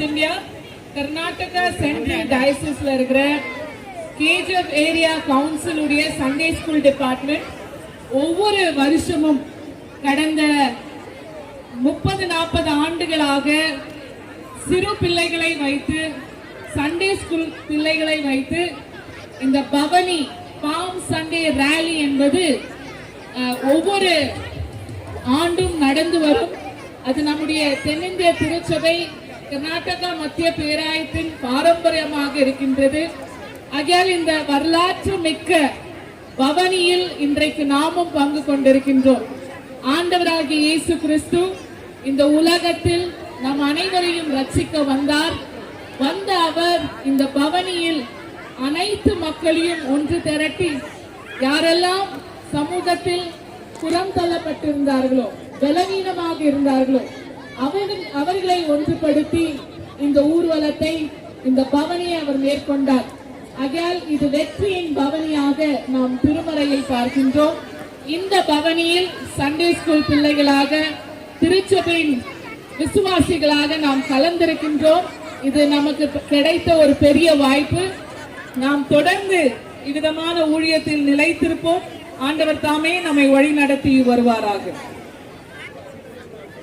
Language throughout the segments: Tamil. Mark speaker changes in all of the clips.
Speaker 1: சவுத் இந்தியா கர்நாடகா சென்ட்ரல் டயசிஸ்ல இருக்கிற கேஜிஎஃப் ஏரியா கவுன்சிலுடைய சண்டே ஸ்கூல் டிபார்ட்மெண்ட் ஒவ்வொரு வருஷமும் கடந்த முப்பது நாற்பது ஆண்டுகளாக சிறு பிள்ளைகளை வைத்து சண்டே ஸ்கூல் பிள்ளைகளை வைத்து இந்த பவனி பாம் சண்டே ரேலி என்பது ஒவ்வொரு ஆண்டும் நடந்து வரும். அது நம்முடைய தென்னிந்திய திருச்சபை கர்நாடகா மத்திய பேராயத்தின் பாரம்பரியமாக இருக்கின்றது. ஆகையால் இந்த வரலாற்று மிக்க பவனியில் இன்றைக்கு நாமும் பங்கு கொண்டிருக்கின்றோம். ஆண்டவராகிய இயேசு கிறிஸ்து இந்த உலகத்தில் நம் அனைவரையும் ரட்சிக்க வந்தார். வந்த அவர் இந்த பவனியில் அனைத்து மக்களையும் ஒன்று திரட்டி யாரெல்லாம் சமூகத்தில் புறம் தள்ளப்பட்டிருந்தார்களோ பலவீனமாக இருந்தார்களோ அவர்கள் அவர்களை ஒன்றுபடுத்தி இந்த ஊர்வலத்தை இந்த பவனியை அவர் மேற்கொண்டார். ஆகையால் இது வெற்றியின் பவனியாக நாம் திருமறையில் பார்க்கின்றோம். இந்த பவனியில் சண்டே ஸ்கூல் பிள்ளைகளாக திருச்சபையின் விசுவாசிகளாக நாம் கலந்திருக்கின்றோம். இது நமக்கு கிடைத்த ஒரு பெரிய வாய்ப்பு. நாம் தொடர்ந்து இவ்விதமான ஊழியத்தில் நிலைத்திருப்போம். ஆண்டவர் தாமே நம்மை வழி நடத்தி வருவாராக.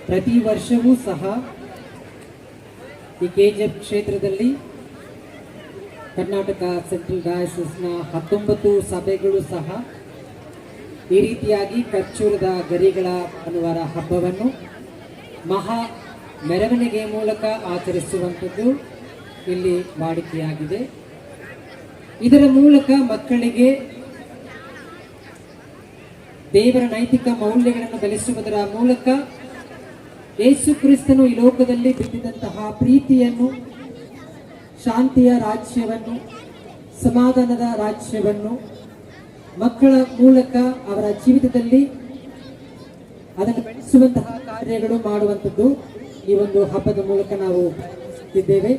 Speaker 2: ಪ್ರತಿ ವರ್ಷವೂ ಸಹ ಈ ಕೆ ಜಿ ಎಫ್ ಕ್ಷೇತ್ರದಲ್ಲಿ ಕರ್ನಾಟಕ ಸೆಂಟ್ರಲ್ ಡಯಾಸಿಸ್ನ ಹತ್ತೊಂಬತ್ತು ಸಭೆಗಳು ಸಹ ಈ ರೀತಿಯಾಗಿ ಕಚ್ಚೂರದ ಗರಿಗಳ ಅನ್ನುವರ ಹಬ್ಬವನ್ನು ಮಹಾ ಮೆರವಣಿಗೆ ಮೂಲಕ ಆಚರಿಸುವಂಥದ್ದು ಇಲ್ಲಿ ವಾಡಿಕೆಯಾಗಿದೆ. ಇದರ ಮೂಲಕ ಮಕ್ಕಳಿಗೆ ದೇವರ ನೈತಿಕ ಮೌಲ್ಯಗಳನ್ನು ಕಲಿಸುವುದರ ಮೂಲಕ ಯೇಸು ಕ್ರಿಸ್ತನು ಈ ಲೋಕದಲ್ಲಿ ಬಿದ್ದಿದ್ದಂತಹ ಪ್ರೀತಿಯನ್ನು, ಶಾಂತಿಯ ರಾಜ್ಯವನ್ನು, ಸಮಾಧಾನದ ರಾಜ್ಯವನ್ನು, ಮಕ್ಕಳ ಮೂಲಕ ಅವರ ಜೀವಿತದಲ್ಲಿ ಅದನ್ನು ಬೆಳೆಸುವಂತಹ ಕಾರ್ಯಗಳು ಮಾಡುವಂಥದ್ದು ಈ ಒಂದು ಹಬ್ಬದ ಮೂಲಕ ನಾವು ಇದ್ದೇವೆ.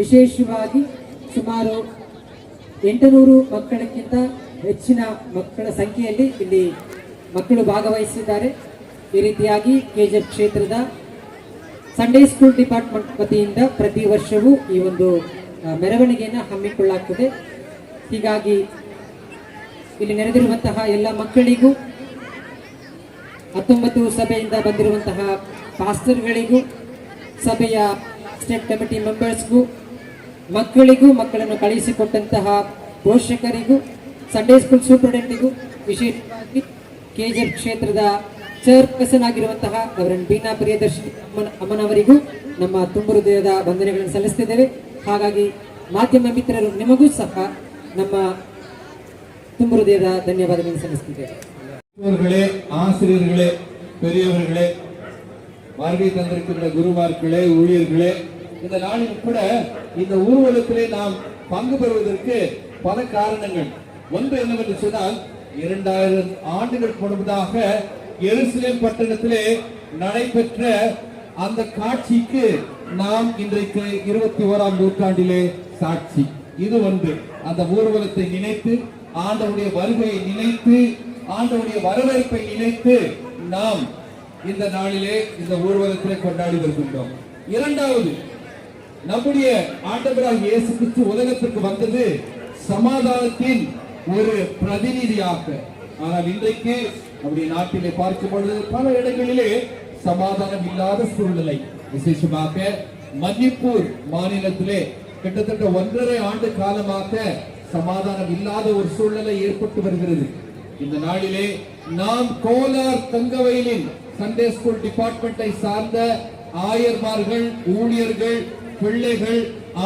Speaker 2: ವಿಶೇಷವಾಗಿ ಸುಮಾರು ಎಂಟುನೂರು ಮಕ್ಕಳಕ್ಕಿಂತ ಹೆಚ್ಚಿನ ಮಕ್ಕಳ ಸಂಖ್ಯೆಯಲ್ಲಿ ಇಲ್ಲಿ ಮಕ್ಕಳು ಭಾಗವಹಿಸಿದ್ದಾರೆ. ಈ ರೀತಿಯಾಗಿ ಕೆಜಿಎಫ್ ಕ್ಷೇತ್ರದ ಸಂಡೇ ಸ್ಕೂಲ್ ಡಿಪಾರ್ಟ್ಮೆಂಟ್ ವತಿಯಿಂದ ಪ್ರತಿ ವರ್ಷವೂ ಈ ಒಂದು ಮೆರವಣಿಗೆಯನ್ನು ಹಮ್ಮಿಕೊಳ್ಳಲಾಗ್ತದೆ. ಹೀಗಾಗಿ ಇಲ್ಲಿ ನೆರೆದಿರುವಂತಹ ಎಲ್ಲ ಮಕ್ಕಳಿಗೂ, ಹತ್ತೊಂಬತ್ತು ಸಭೆಯಿಂದ ಬಂದಿರುವಂತಹ ಪಾಸ್ಟರ್ಗಳಿಗೂ, ಸಭೆಯ ಸ್ಟೇಟ್ ಕಮಿಟಿ ಮೆಂಬರ್ಸ್ಗೂ, ಮಕ್ಕಳಿಗೂ, ಮಕ್ಕಳನ್ನು ಕಳುಹಿಸಿಕೊಟ್ಟಂತಹ ಪೋಷಕರಿಗೂ ಸಂಡೇ ಸ್ಕೂಲ್ ಸೂಪರಿಂಟೆಂಟಿಗೂ ವಿಶೇಷವಾಗಿ ಕೆಜಿಎಫ್ ಕ್ಷೇತ್ರದ ಚೇರ್ಪರ್ಸನ್ ಆಗಿರುವಂತಹ ಅವರನ್ನು ಬೀನಾ ಪ್ರಿಯದರ್ಶಿನಿ ಅಮ್ಮನ- ಅಮ್ಮನವರಿಗೂ ನಮ್ಮ ತುಂಬು ಹೃದಯದ ವಂದನೆಗಳನ್ನು ಸಲ್ಲಿಸ್ತಿದ್ದೇವೆ ಹಾಗಾಗಿ ಮಾಧ್ಯಮ ಮಿತ್ರರು ನಿಮಗೂ ಸಹ ನಮ್ಮ ತುಂಬು ಹೃದಯದ ಧನ್ಯವಾದಗಳನ್ನು ಸಲ್ಲಿಸ್ತಿದ್ದೇವೆ
Speaker 3: பெற்றோர்களே ஆசிரியர்களே பெரியவர்களே வருகை தந்திருக்கின்ற குருமார்களே ஊழியர்களே இந்த நாளில் கூட இந்த ஊர்வலத்திலே நாம் பங்கு பெறுவதற்கு பல காரணங்கள் ஒன்று என்னவென்று சொன்னால் இரண்டாயிரம் ஆண்டுகள் முன்பதாக எருசலேம் பட்டணத்திலே நடைபெற்ற அந்த காட்சிக்கு நாம் இன்றைக்கு இருபத்தி ஓராம் நூற்றாண்டிலே சாட்சி. இது ஒன்று அந்த ஊர்வலத்தை நினைத்து ஆண்டவுடைய வருகையை நினைத்து ஆண்டவுடைய வரவேற்பை நினைத்து நாம் இந்த நாளிலே இந்த ஊர்வலத்திலே கொண்டாடி வருகின்றோம். இரண்டாவது நம்முடைய ஆண்டவராக இயேசு கிறிஸ்து உலகத்திற்கு வந்தது சமாதானத்தின் ஒரு பிரதிநிதியாக. ஆனால் இன்றைக்கு நம்முடைய நாட்டிலே பார்க்கும் பொழுது பல இடங்களிலே சமாதானம் இல்லாத சூழ்நிலை. விசேஷமாக மணிப்பூர் மாநிலத்திலே கிட்டத்தட்ட ஒன்றரை ஆண்டு காலமாக சமாதானம் இல்லாத ஒரு சூழ்நிலை ஏற்பட்டு வருகிறது. இந்த நாளிலே நாம் கோலார் தங்கவயலின் சண்டே ஸ்கூல் டிபார்ட்மெண்ட்டை சார்ந்த ஆயர்மார்கள் ஊழியர்கள் பிள்ளைகள்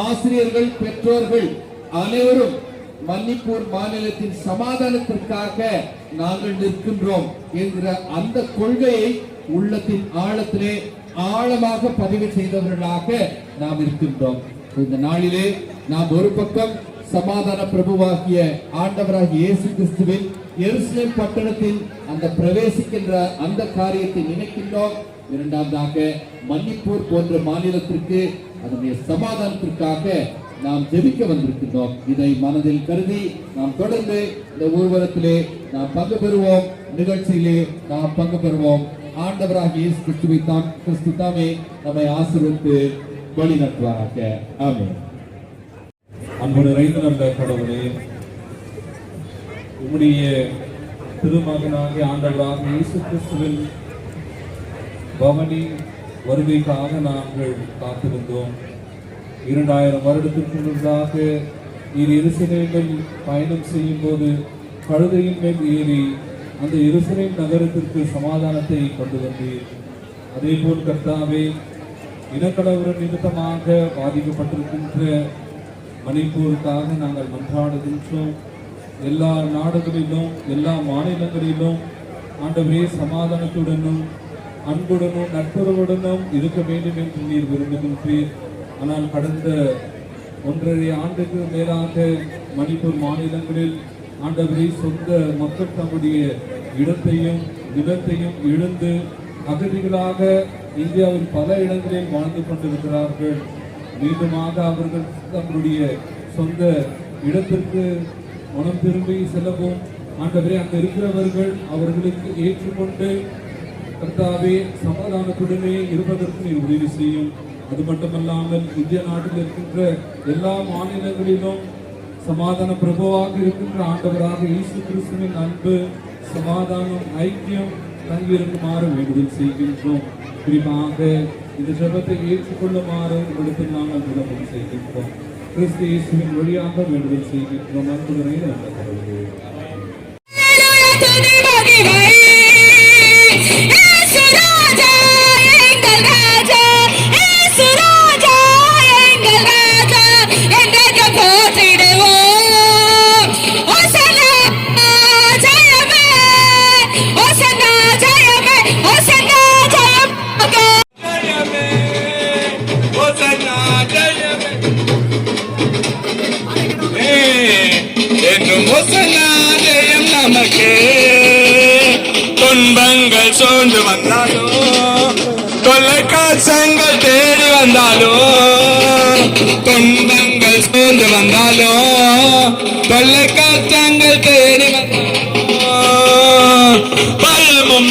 Speaker 3: ஆசிரியர்கள் பெற்றோர்கள் அனைவரும் மன்னிப்பூர் மாநிலத்தின் சமாதானத்திற்காக நாங்கள் நிற்கின்றோம் என்கிற அந்த கொள்கையை உள்ளத்தின் ஆழத்திலே ஆழமாக பதிவு செய்தவர்களாக நாம் இருக்கின்றோம். இந்த நாளிலே நாம் ஒரு பக்கம் சமாதான பிரபுவாகிய ஆண்டவராகிய இயேசு கிறிஸ்துவின் எருசலேம் பட்டணத்தில் அந்த பிரவேசிக்கின்ற அந்த காரியத்தை நினைக்கின்றோம். இரண்டாவதாக மன்னிப்பூர் போன்ற மாநிலத்திற்கு அதனுடைய சமாதானத்திற்காக நாம் ஜெபிக்க வந்திருக்கின்றோம். இதை மனதில் கருதி நாம் தொடர்ந்து இந்த ஊர்வலத்திலே நாம் பங்கு பெறுவோம். நிகழ்ச்சியிலே நாம் பங்கு பெறுவோம். ஆண்டவராக இயேசு கிறிஸ்துவை தான் கிறிஸ்து தாமே நம்மை ஆசிரித்து வழி நடத்துவாராக ஆமென்
Speaker 4: அன்பு நல்ல கடவுளே உம்முடைய திருமகனாகி ஆண்டவராக இயேசு கிறிஸ்துவின் பவனி வருகைக்காக நாங்கள் காத்திருந்தோம். இரண்டாயிரம் வருடத்திற்கு முன்பாக இரு எருசலேமில் பயணம் செய்யும் போது கழுதையின் மேல் ஏறி அந்த எருசலேம் நகரத்திற்கு சமாதானத்தை கொண்டு வந்தீர். அதேபோல் கர்த்தாவே இனக்கலவர நிமித்தமாக பாதிக்கப்பட்டிருக்கின்ற மணிப்பூருக்காக நாங்கள் மன்றாடுகின்றோம் எல்லா நாடுகளிலும் எல்லா மாநிலங்களிலும் ஆண்டவரே சமாதானத்துடனும் அன்புடனும் நட்புறவுடனும் இருக்க வேண்டும் என்று நீர் விரும்புகின்றீர். ஆனால் கடந்த ஒன்றரை ஆண்டுக்கு மேலாக மணிப்பூர் மாநிலங்களில் ஆண்டவரே சொந்த மக்கள் தம்முடைய இடத்தையும் நிலத்தையும் இழந்து அகதிகளாக இந்தியாவில் பல இடங்களில் வாழ்ந்து கொண்டிருக்கிறார்கள். மீண்டுமாக அவர்கள் தங்களுடைய சொந்த இடத்திற்கு மனம் திரும்பி செல்லவும் ஆண்டவரே அங்க இருக்கிறவர்கள் அவர்களுக்கு ஏற்றுக்கொண்டு கர்த்தாவே சமாதானத்துடனே இருப்பதற்கு நீர் உதவி செய்யும். அது மட்டுமல்லாமல் இந்திய நாட்டில் இருக்கின்ற எல்லா மாநிலங்களிலும் சமாதான பிரபுவாக இருக்கின்ற ஆண்டவராக இயேசு கிறிஸ்துவின் அன்பு சமாதானம் ஐக்கியம் தங்கியிருக்குமாறு வேண்டுதல் செய்கின்றோம். குறிப்பாக இந்த ஜெபத்தை ஏற்றுக்கொள்ளுமாறு உங்களுக்கு நாங்கள் விளம்பரம் செய்கின்றோம். கிறிஸ்து இயேசுவின் வழியாக வேண்டுதல் செய்கின்றோம். அன்புடனே நல்ல கடவுளே.
Speaker 5: சூழ்ந்து வந்தாலும் தொல்லைக்காட்சங்கள் தேடி வந்தாலும் பயமும்